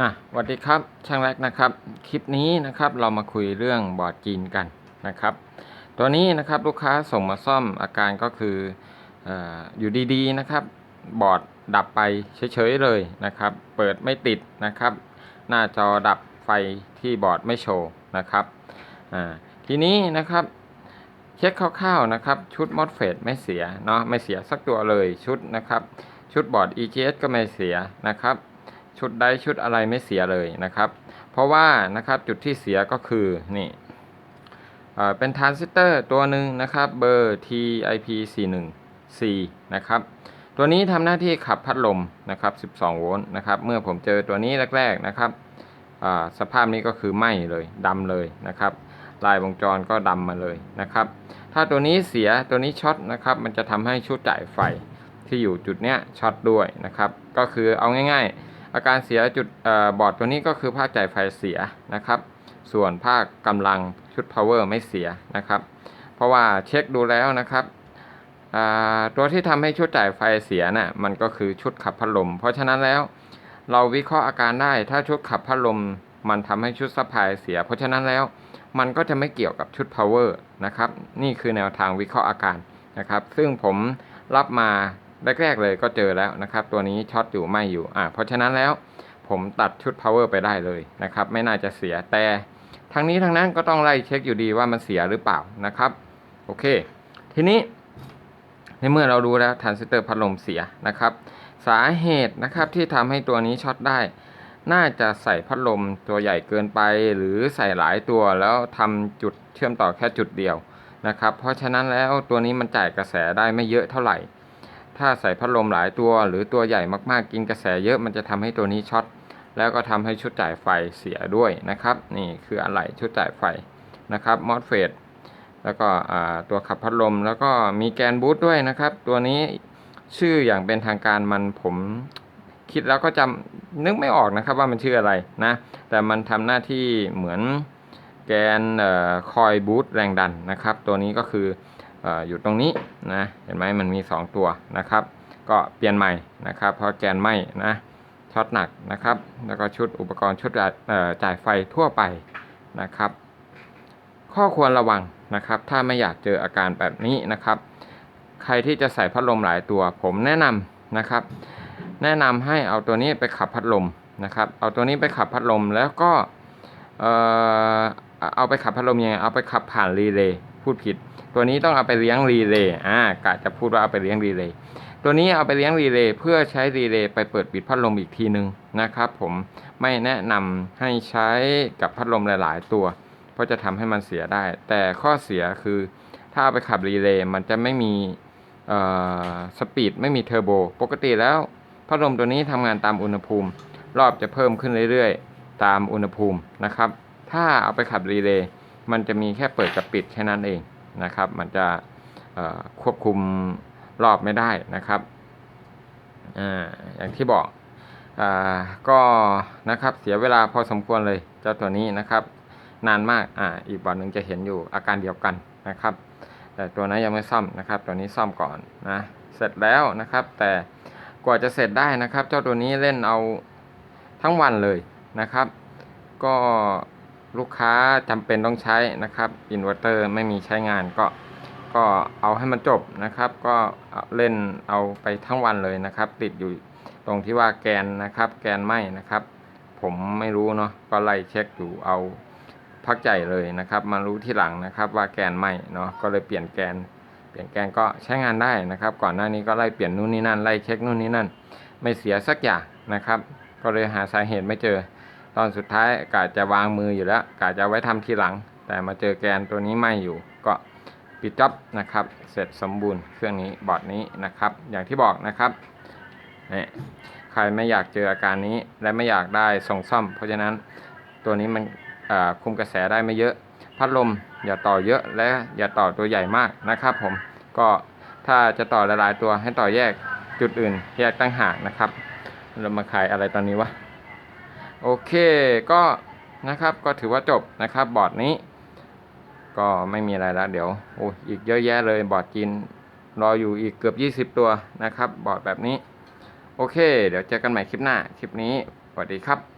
อะสวัสดีครับ ช่างแรกนะครับ คลิปนี้นะครับเรามาคุยเรื่องบอร์ดจีนกันนะครับ ตัวนี้นะครับลูกค้าส่งมาซ่อมอาการก็คือออยู่ดีๆนะครับ บอร์ดดับไปเฉยๆเลยนะครับ เปิดไม่ติดนะครับ หน้าจอดับไฟที่บอร์ดไม่โชว์นะครับทีนี้นะครับเช็คคร่าวๆนะครับ ชุดมอสเฟตไม่เสียเนาะไม่เสียสักตัวเลยชุดนะครับ ชุดบอร์ด EGS ก็ไม่เสียนะครับ ชุดใดชุดอะไรไม่เสียเลยนะครับ เพราะว่านะครับจุดที่เสียก็คือนี่เเป็นทรานซิสเตอร์ตัวหนึ่งนะครับเบอร์ TIP41C นะครับตัวนี้ทำหน้าที่ขับพัดลมนะครับ 12 โวลต์นะครับ เมื่อผมเจอตัวนี้แรกๆนะครับสภาพนี้ก็คือไหม้เลยดำเลยนะครับ ลายวงจรก็ดำมาเลยนะครับ ถ้าตัวนี้เสียตัวนี้ช็อตนะครับ มันจะทำให้ชุดจ่ายไฟที่อยู่จุดเนี้ยช็อตด้วยนะครับ ก็คือเอาง่ายๆ อาการเสียจุดอบอร์ดตัวนี้ก็คือภาคจ่ายไฟเสียนะครับ ส่วนภาคกำลังชุด power ไม่เสียนะครับ เพราะว่าเช็คดูแล้วนะครับตัวที่ทำให้ชุดจ่ายไฟเสียน่ะมันก็คือชุดขับพัดลม เพราะฉะนั้นแล้วเราวิเคราะห์อาการได้ถ้าชุดขับพัดลม มันทำให้ชุดซัพายเสีย เพราะฉะนั้นแล้วมันก็จะไม่เกี่ยวกับชุด power นะครับ นี่คือแนวทางวิเคราะห์อาการนะครับ ซึ่งผมรับมา แรกๆเลยก็เจอแล้วนะครับ ตัวนี้ช็อตอยู่ไม่อยู่อ่าเพราะฉะนั้นแล้วผมตัดชุด power ไปได้เลยนะครับ ไม่น่าจะเสียแต่ทั้งนี้ทั้งนั้นก็ต้องไล่เช็คอยู่ดีว่ามันเสียหรือเปล่านะครับ โอเค ทีนี้ ในเมื่อเรารู้แล้วทรานซิสเตอร์พัดลมเสียนะครับ สาเหตุนะครับที่ทำให้ตัวนี้ช็อตได้ น่าจะใส่พัดลมตัวใหญ่เกินไป หรือใส่หลายตัวแล้วทำจุดเชื่อมต่อแค่จุดเดียวนะครับ เพราะฉะนั้นแล้วตัวนี้มันจ่ายกระแสได้ไม่เยอะเท่าไหร่ ถ้าใส่พัดลมหลายตัว หรือตัวใหญ่มากๆ กินกระแสเยอะมันจะทำให้ตัวนี้ช็อตแล้วก็ทำให้ชุดจ่ายไฟเสียด้วยนะครับ นี่คืออะไหล่ชุดจ่ายไฟนะครับมอสเฟตแล้วก็ตัวขับพัดลมแล้วก็มีแกนบูทด้วยนะครับ ตัวนี้ชื่ออย่างเป็นทางการมันผมคิดแล้วก็จำนึกไม่ออกนะครับว่ามันชื่ออะไรนะ แต่มันทำหน้าที่เหมือนแกนออคอยบูทแรงดันนะครับ ตัวนี้ก็คือ อยู่ตรงนี้นะเห็นไหมมันมี 2 ตัวนะครับ ก็เปลี่ยนใหม่นะครับ เพราะแกนไหมนะช็อตหนักนะครับ แล้วก็ชุดอุปกรณ์ชุดจ่ายไฟทั่วไปนะครับ ข้อควรระวังนะครับ ถ้าไม่อยากเจออาการแบบนี้นะครับ ใครที่จะใส่พัดลมหลายตัว ผมแนะนำนะครับ แนะนำให้เอาตัวนี้ไปขับพัดลมนะครับ เอาตัวนี้ไปขับพัดลมแล้วก็เออเอาไปขับพัดลมยังไงเอาไปขับผ่านรีเลย์พูดผิด ตัวนี้ต้องเอาไปเลี้ยงรีเลย์อ่ากะจะพูดว่าเอาไปเลี้ยงรีเลย์ตัวนี้เอาไปเลี้ยงรีเลย์เพื่อใช้รีเลย์ไปเปิดปิดพัดลมอีกทีนึงนะครับ ผมไม่แนะนำให้ใช้กับพัดลมหลาย ๆ ตัว เพราะจะทำให้มันเสียได้ แต่ข้อเสียคือถ้าเอาไปขับรีเลย์มันจะไม่มีสปีดไม่มีเทอร์โบปกติแล้วพัดลมตัวนี้ทำงานตามอุณหภูมิ รอบจะเพิ่มขึ้นเรื่อยๆ ตามอุณหภูมินะครับ ถ้าเอาไปขับรีเลย์มันจะมีแค่เปิดกับปิดแค่นั้นเอง นะครับ มันจะควบคุมรอบไม่ได้นะครับอาอย่างที่บอกอาก็นะครับเสียเวลาพอสมควรเลยเจ้าตัวนี้นะครับ นานมากอ่าอีกบอร์ดหนึ่งจะเห็นอยู่อาการเดียวกันนะครับ แต่ตัวนั้นยังไม่ซ่อมนะครับ ตัวนี้ซ่อมก่อนนะเสร็จแล้วนะครับ แต่กว่าจะเสร็จได้นะครับ เจ้าตัวนี้เล่นเอาทั้งวันเลยนะครับ ก็ ลูกค้าจำเป็นต้องใช้นะครับอินเวอร์เตอร์ไม่มีใช้งานก็ก็เอาให้มันจบนะครับ ก็เอาเล่นเอาไปทั้งวันเลยนะครับ ติดอยู่ตรงที่ว่าแกนนะครับ แกนไหมนะครับ ผมไม่รู้เนาะก็ไล่เช็คอยู่เอาพักใจเลยนะครับ มารู้ที่หลังนะครับว่าแกนไหมเนาะก็เลยเปลี่ยนแกน เปลี่ยนแกนก็ใช้งานได้นะครับ ก่อนหน้านี้ก็ไล่เปลี่ยนนู่นนี่นั่นไล่เช็คนู่นนี่นั่น ไม่เสียสักอย่างนะครับ ก็เลยหาสาเหตุไม่เจอ ตอนสุดท้ายกะจะวางมืออยู่แล้วกะจะไว้ทำทีหลัง แต่มาเจอแกนตัวนี้ไหมอยู่ ก็ปิดจ็อบนะครับ เสร็จสมบูรณ์เครื่องนี้บอร์ดนี้นะครับ อย่างที่บอกนะครับนี่ใครไม่อยากเจออาการนี้และไม่อยากได้ส่งซ่อม เพราะฉะนั้นตัวนี้มันคุมกระแสได้ไม่เยอะ พัดลมอย่าต่อเยอะและอย่าต่อตัวใหญ่มากนะครับผมก็ถ้าจะต่อหลายๆตัวให้ต่อแยกจุดอื่นแยกตั้งหากนะครับ เรามาขายอะไรตอนนี้วะ โอเคก็นะครับก็ถือว่าจบนะครับบอร์ดนี้ ก็ไม่มีอะไรแล้วเดี๋ยวโอ้อีกเยอะแยะเลยบอร์ดจีนรออยู่อีกเกือบ 20 ตัวนะครับ บอร์ดแบบนี้ โอเค เดี๋ยวเจอกันใหม่คลิปหน้า คลิปนี้สวัสดีครับ